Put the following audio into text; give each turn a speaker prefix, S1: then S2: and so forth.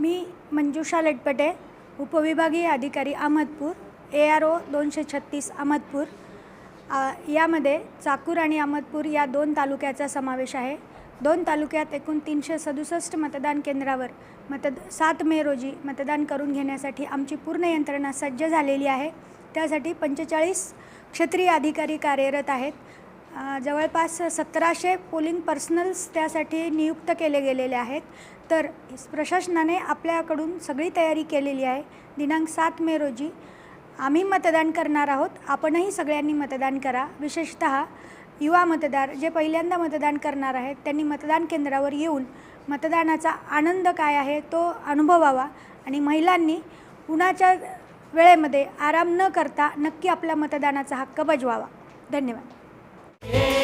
S1: मी मंजुषा लटपटे उपविभागीय अधिकारी Ahmadpur A R O दोनशे छत्तीस अहमदपूर. यामध्ये चाकूर आणि अहमदपूर या दोन तालुक्याचा समावेश आहे. दोन तालुक्यात एकूण तीनशे सदुसष्ट मतदान केंद्रावर मतद सात मे रोजी मतदान करून घेण्यासाठी आमची पूर्ण यंत्रणा सज्ज झालेली आहे. त्यासाठी पंचेचाळीस क्षेत्रीय अधिकारी कार्यरत आहेत. जवळपास सतराशे पोलिंग पर्सनल्स त्यासाठी नियुक्त केले गेलेले आहेत. तर प्रशासनाने आपल्याकडून सगळी तयारी केलेली आहे. दिनांक सात मे रोजी आम्ही मतदान करणार आहोत. आपणही सगळ्यांनी मतदान करा. विशेषत युवा मतदार जे पहिल्यांदा मतदान करणार आहेत त्यांनी मतदान केंद्रावर येऊन मतदानाचा आनंद काय आहे तो अनुभवावा आणि महिलांनी उन्हाच्या वेळेमध्ये आराम न करता नक्की आपला मतदानाचा हक्क बजवावा. धन्यवाद. Yeah.